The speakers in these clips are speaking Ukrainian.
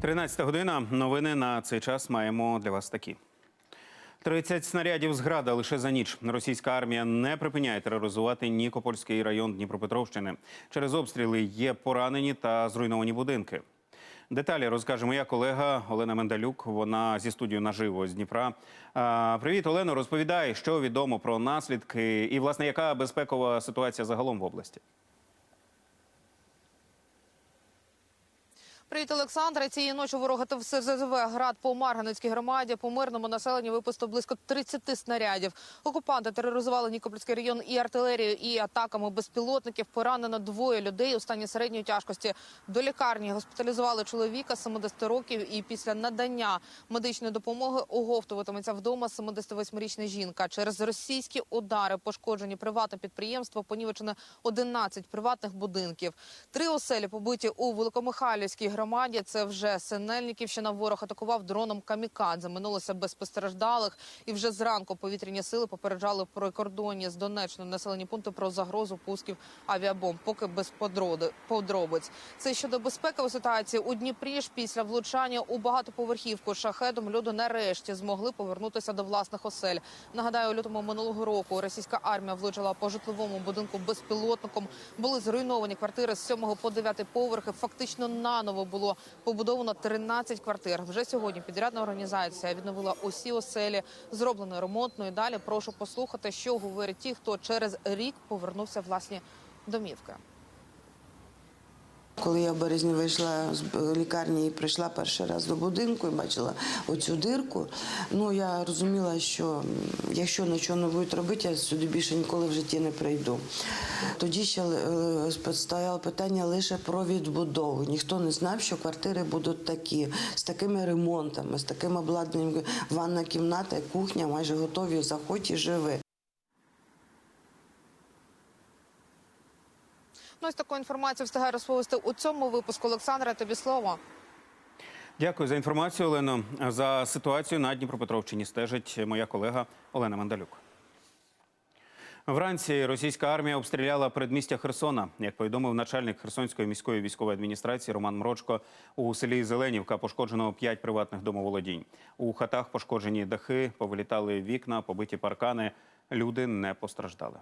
13 година. Новини на цей час маємо для вас такі. 30 снарядів зграда лише за ніч. Російська армія не припиняє тероризувати Нікопольський район Дніпропетровщини. Через обстріли є поранені та зруйновані будинки. Деталі розкаже моя колега Олена Мендалюк. Вона зі студією наживо з Дніпра. Привіт, Олено. Розповідай, що відомо про наслідки і власне яка безпекова ситуація загалом в області. Привіт, Олександре. Цієї ночі ворога ТВСЗВ град по Марганецькій громаді по мирному населенню випустив близько 30 снарядів. Окупанти тероризували Нікопольський район і артилерією, і атаками безпілотників. Поранено двоє людей у стані середньої тяжкості. До лікарні госпіталізували чоловіка 70 років. І після надання медичної допомоги оговтуватиметься вдома 78-річна жінка. Через російські удари пошкоджені приватне підприємство. Понівечено 11 приватних будинків. Три оселі побиті у Великомихайлівській громаді. Це вже Синельниківщина. Ворог атакував дроном камікадзе. Минулося без постраждалих. І вже зранку повітряні сили попереджали про кордоні з Донеччини населені пункти про загрозу пусків авіабомб. Поки без подробиць. Це щодо безпекової ситуації у Дніпрі ж після влучання у багатоповерхівку шахедом люди нарешті змогли повернутися до власних осель. Нагадаю, у лютому минулого року російська армія влучила по житловому будинку безпілотником. Були зруйновані квартири з 7 по 9 поверхи. Фактично наново було побудовано 13 квартир. Вже сьогодні підрядна організація відновила усі оселі, зроблено ремонтно. І далі прошу послухати, що говорять ті, хто через рік повернувся власні домівки. Коли я в березні вийшла з лікарні і прийшла перший раз до будинку і бачила оцю дирку, ну я розуміла, що якщо нічого не будуть робити, я сюди більше ніколи в житті не прийду. Тоді ще е, стояло питання лише про відбудову. Ніхто не знав, що квартири будуть такі, з такими ремонтами, з таким обладнанням. Ванна кімната кухня майже готові. Заходь і живи. Ось таку інформацію встигає розповісти у цьому випуску. Олександра, тобі слово. Дякую за інформацію, Олено. За ситуацією на Дніпропетровщині стежить моя колега Олена Мандалюк. Вранці російська армія обстріляла передмістя Херсона. Як повідомив начальник Херсонської міської військової адміністрації Роман Мрочко, у селі Зеленівка пошкоджено п'ять приватних домоволодінь. У хатах пошкоджені дахи, повилітали вікна, побиті паркани. Люди не постраждали.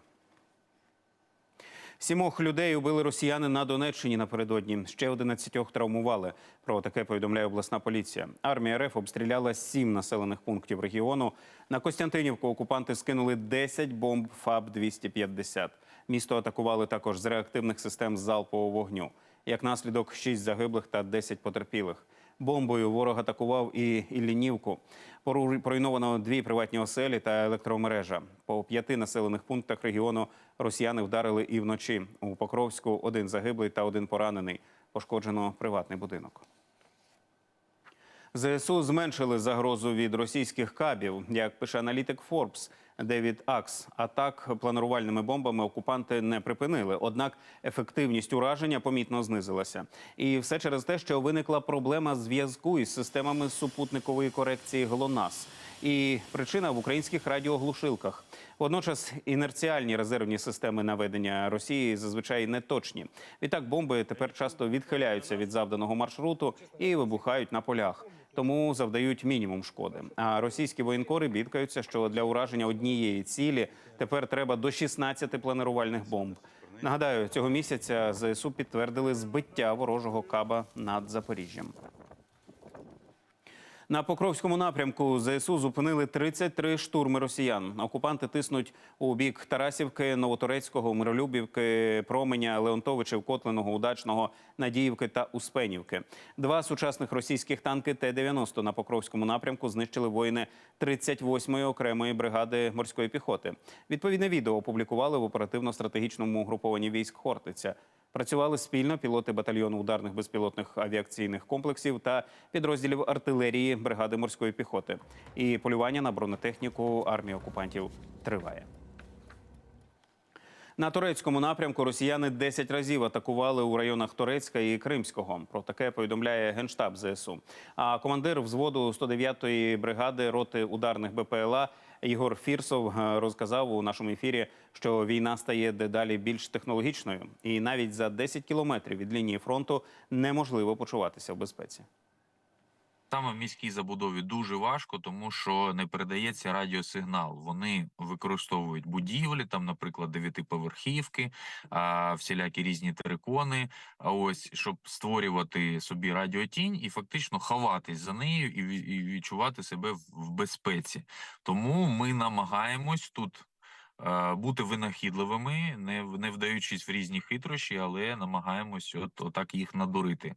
Сімох людей убили росіяни на Донеччині напередодні. Ще 11 травмували. Про таке повідомляє обласна поліція. Армія РФ обстріляла сім населених пунктів регіону. На Костянтинівку окупанти скинули 10 бомб ФАБ-250. Місто атакували також з реактивних систем залпового вогню. Як наслідок, 6 загиблих та 10 потерпілих. Бомбою ворог атакував і Іллінівку. Пору- Поруйновано дві приватні оселі та електромережа. По п'яти населених пунктах регіону росіяни вдарили і вночі. У Покровську один загиблий та один поранений. Пошкоджено приватний будинок. ЗСУ зменшили загрозу від російських кабів. Як пише аналітик Forbes Девід Акс, атак планувальними бомбами окупанти не припинили. Однак ефективність ураження помітно знизилася. І все через те, що виникла проблема зв'язку із системами супутникової корекції ГЛОНАСС. І причина в українських радіоглушилках. Водночас інерціальні резервні системи наведення Росії зазвичай не точні. Відтак бомби тепер часто відхиляються від завданого маршруту і вибухають на полях. Тому завдають мінімум шкоди. А російські воєнкори бідкаються, що для ураження однієї цілі тепер треба до 16 планирувальних бомб. Нагадаю, цього місяця ЗСУ підтвердили збиття ворожого каба над Запоріжжям. На Покровському напрямку ЗСУ зупинили 33 штурми росіян. Окупанти тиснуть у бік Тарасівки, Новоторецького, Миролюбівки, Променя, Леонтовичів, Котлиного, Удачного, Надіївки та Успенівки. Два сучасних російських танки Т-90 на Покровському напрямку знищили воїни 38-ї окремої бригади морської піхоти. Відповідне відео опублікували в оперативно-стратегічному угрупованні військ Хортиця. Працювали спільно пілоти батальйону ударних безпілотних авіаційних комплексів та підрозділів артилерії бригади морської піхоти. І полювання на бронетехніку армії окупантів триває. На турецькому напрямку росіяни 10 разів атакували у районах Турецька і Кримського. Про таке повідомляє генштаб ЗСУ. А командир взводу 109-ї бригади роти ударних БПЛА Ігор Фірсов е, розказав у нашому ефірі, що війна стає дедалі більш технологічною, і навіть за 10 кілометрів від лінії фронту неможливо почуватися в безпеці. Саме в міській забудові дуже важко, тому що не передається радіосигнал. Вони використовують будівлі, там, наприклад, дев'ятиповерхівки, а, всілякі різні терикони. А ось щоб створювати собі радіотінь і фактично ховатись за нею і, ві- відчувати себе в, безпеці. Тому ми намагаємось тут. е, Бути винахідливими, не, не вдаючись в різні хитрощі, але намагаємось от, отак їх надурити.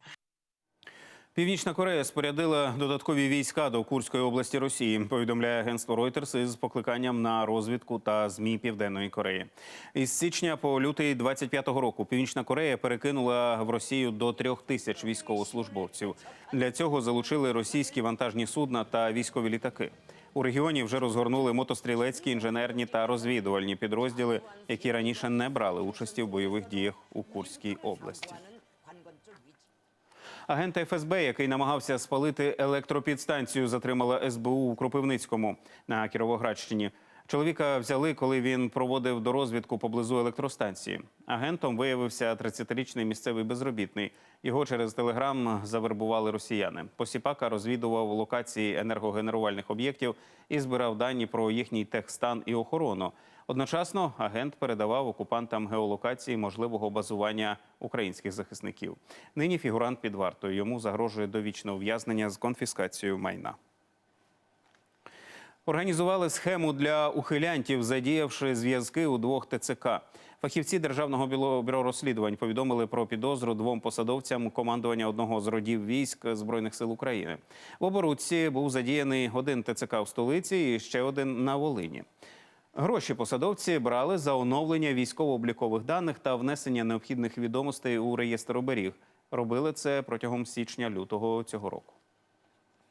Північна Корея спорядила додаткові війська до Курської області Росії. Повідомляє агентство Reuters із покликанням на розвідку та змі Південної Кореї. Із січня по лютий 25-го року Північна Корея перекинула в Росію до трьох тисяч військовослужбовців. Для цього залучили російські вантажні судна та військові літаки. У регіоні вже розгорнули мотострілецькі, інженерні та розвідувальні підрозділи, які раніше не брали участі в бойових діях у Курській області. Агента ФСБ, який намагався спалити електропідстанцію, затримала СБУ у Кропивницькому на Кіровоградщині. Чоловіка взяли, коли він проводив дорозвідку поблизу електростанції. Агентом виявився 30-річний місцевий безробітний. Його через телеграм завербували росіяни. Посіпака розвідував локації енергогенерувальних об'єктів і збирав дані про їхній техстан і охорону. Одночасно агент передавав окупантам геолокації можливого базування українських захисників. Нині фігурант під вартою. Йому загрожує довічне ув'язнення з конфіскацією майна. Організували схему для ухилянтів, задіявши зв'язки у двох ТЦК. Фахівці Державного бюро розслідувань повідомили про підозру двом посадовцям командування одного з родів військ Збройних сил України. В оборудці був задіяний один ТЦК в столиці і ще один на Волині. Гроші посадовці брали за оновлення військово-облікових даних та внесення необхідних відомостей у реєстр оберіг. Робили це протягом січня-лютого цього року.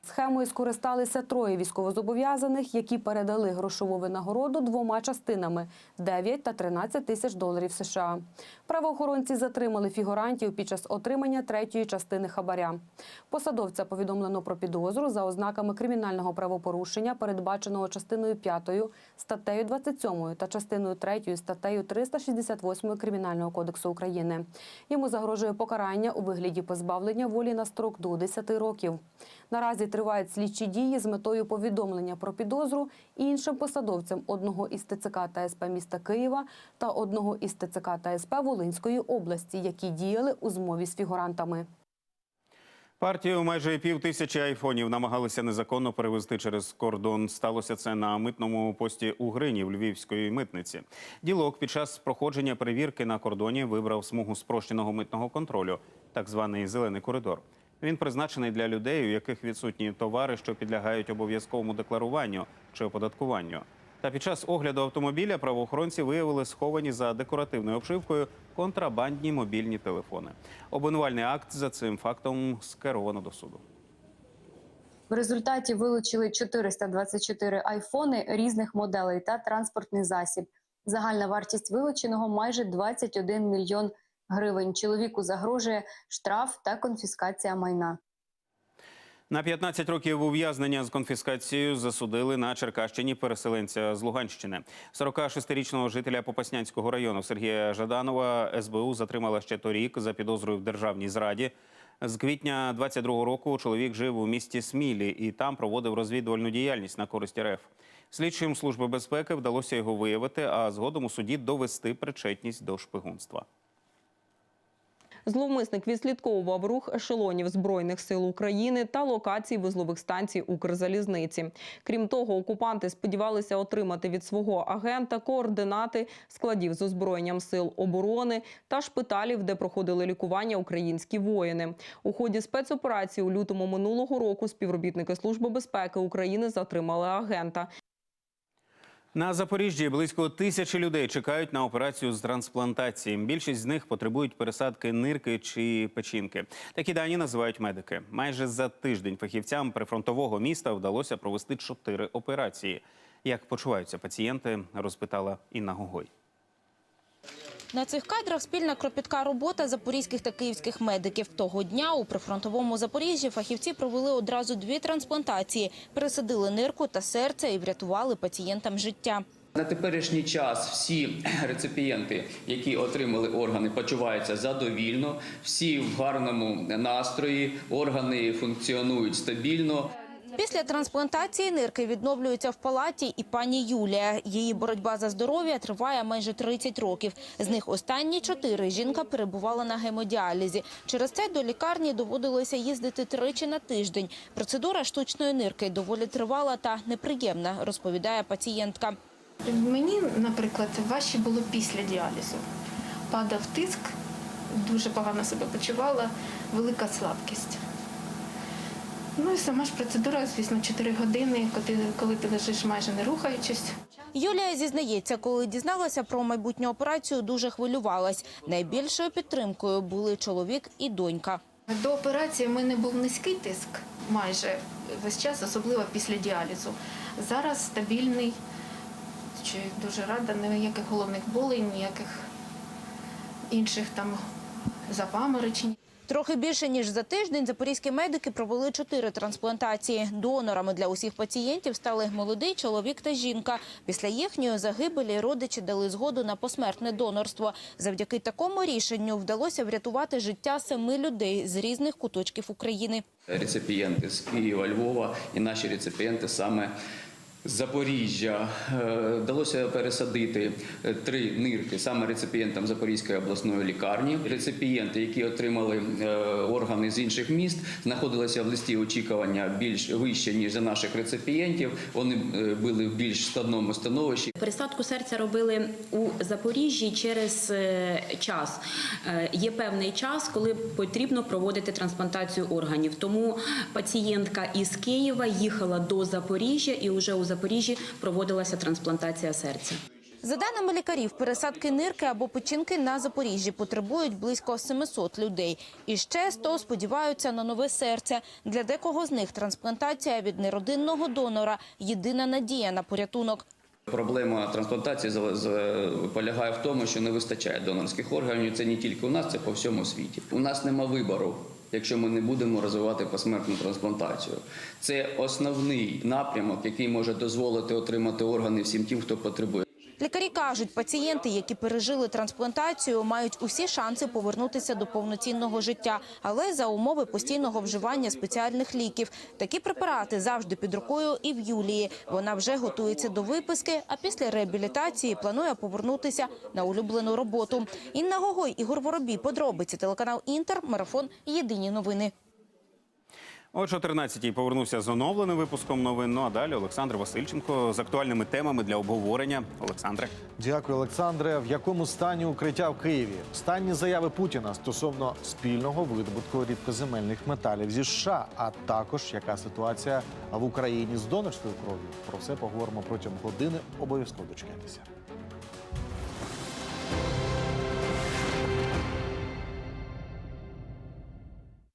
Схемою скористалися троє військовозобов'язаних, які передали грошову винагороду двома частинами 9 та 13 тисяч доларів США. Правоохоронці затримали фігурантів під час отримання третьої частини хабаря. Посадовця повідомлено про підозру за ознаками кримінального правопорушення, передбаченого частиною 5 статтею 27 та частиною 3 статтею 368 Кримінального кодексу України. Йому загрожує покарання у вигляді позбавлення волі на строк до 10 років. Наразі тривають слідчі дії з метою повідомлення про підозру іншим посадовцям одного із ТЦК та СП міста Києва та одного із ТЦК та СП Волинської області, які діяли у змові з фігурантами. Партію майже пів тисячі айфонів намагалися незаконно перевезти через кордон. Сталося це на митному пості у Грині в Львівської митниці. Ділок під час проходження перевірки на кордоні вибрав смугу спрощеного митного контролю, так званий зелений коридор. Він призначений для людей, у яких відсутні товари, що підлягають обов'язковому декларуванню чи оподаткуванню. Та під час огляду автомобіля правоохоронці виявили сховані за декоративною обшивкою контрабандні мобільні телефони. Обвинувальний акт за цим фактом скеровано до суду. В результаті вилучили 424 айфони різних моделей та транспортний засіб. Загальна вартість вилученого майже 21 мільйон гривень. Чоловіку загрожує штраф та конфіскація майна. На 15 років ув'язнення з конфіскацією засудили на Черкащині переселенця з Луганщини. 46-річного жителя Попаснянського району Сергія Жаданова СБУ затримала ще торік за підозрою в державній зраді. З квітня 22-го року чоловік жив у місті Смілі і там проводив розвідувальну діяльність на користь РФ. Слідчим служби безпеки вдалося його виявити, а згодом у суді довести причетність до шпигунства. Зловмисник відслідковував рух ешелонів Збройних сил України та локацій вузлових станцій Укрзалізниці. Крім того, окупанти сподівалися отримати від свого агента координати складів з озброєнням сил оборони та шпиталів, де проходили лікування українські воїни. У ході спецоперації у лютому минулого року співробітники Служби безпеки України затримали агента. На Запоріжжі близько тисячі людей чекають на операцію з трансплантації. Більшість з них потребують пересадки нирки чи печінки. Такі дані називають медики. Майже за тиждень фахівцям прифронтового міста вдалося провести чотири операції. Як почуваються пацієнти, розпитала Інна Гогой. На цих кадрах спільна кропітка робота запорізьких та київських медиків. Того дня у прифронтовому Запоріжжі фахівці провели одразу дві трансплантації, пересадили нирку та серце і врятували пацієнтам життя. На теперішній час всі реципієнти, які отримали органи, почуваються задовільно, всі в гарному настрої, органи функціонують стабільно. Після трансплантації нирки відновлюються в палаті і пані Юлія. Її боротьба за здоров'я триває майже 30 років. З них останні чотири жінка перебувала на гемодіалізі. Через це до лікарні доводилося їздити тричі на тиждень. Процедура штучної нирки доволі тривала та неприємна, розповідає пацієнтка. Мені, наприклад, важче було після діалізу. Падав тиск, дуже погано себе почувала, велика слабкість. Ну і сама ж процедура, звісно, 4 години, коли, ти лежиш майже не рухаючись. Юлія зізнається, коли дізналася про майбутню операцію, дуже хвилювалась. Найбільшою підтримкою були чоловік і донька. До операції в мене був низький тиск майже весь час, особливо після діалізу. Зараз стабільний, дуже рада, ніяких головних болей, ніяких інших там запаморочень. Трохи більше ніж за тиждень запорізькі медики провели чотири трансплантації. Донорами для усіх пацієнтів стали молодий чоловік та жінка. Після їхньої загибелі родичі дали згоду на посмертне донорство. Завдяки такому рішенню вдалося врятувати життя семи людей з різних куточків України. Реципієнти з Києва, Львова і наші реципієнти саме Запоріжжя. Е, Вдалося пересадити е, три нирки саме реципієнтам Запорізької обласної лікарні. Реципієнти, які отримали е, органи з інших міст, знаходилися в листі очікування більш вище ніж за наших реципієнтів. Вони були в більш складному становищі. Пересадку серця робили у Запоріжжі через час. Є певний час, коли потрібно проводити трансплантацію органів. Тому пацієнтка із Києва їхала до Запоріжжя і вже у Запоріжжі проводилася трансплантація серця. За даними лікарів, пересадки нирки або печінки на Запоріжжі потребують близько 700 людей. І ще 100 сподіваються на нове серце. Для декого з них трансплантація від неродинного донора – єдина надія на порятунок. Проблема трансплантації полягає в тому, що не вистачає донорських органів. Це не тільки у нас, це по всьому світі. У нас нема вибору, якщо ми не будемо розвивати посмертну трансплантацію. Це основний напрямок, який може дозволити отримати органи всім тим, хто потребує. Лікарі кажуть, пацієнти, які пережили трансплантацію, мають усі шанси повернутися до повноцінного життя, але за умови постійного вживання спеціальних ліків. Такі препарати завжди під рукою і в Юлії. Вона вже готується до виписки, а після реабілітації планує повернутися на улюблену роботу. Інна Гогой, Ігор Воробій, подробиці телеканал Інтер, марафон. Єдині новини. О 14-й повернувся з оновленим випуском новин. Ну а далі Олександр Васильченко з актуальними темами для обговорення. Олександре. Дякую, Олександре. В якому стані укриття в Києві? Останні заяви Путіна стосовно спільного видобутку рідкоземельних металів зі США, а також яка ситуація в Україні з донорською кров'ю. Про все поговоримо протягом години. Обов'язково дочекайтеся.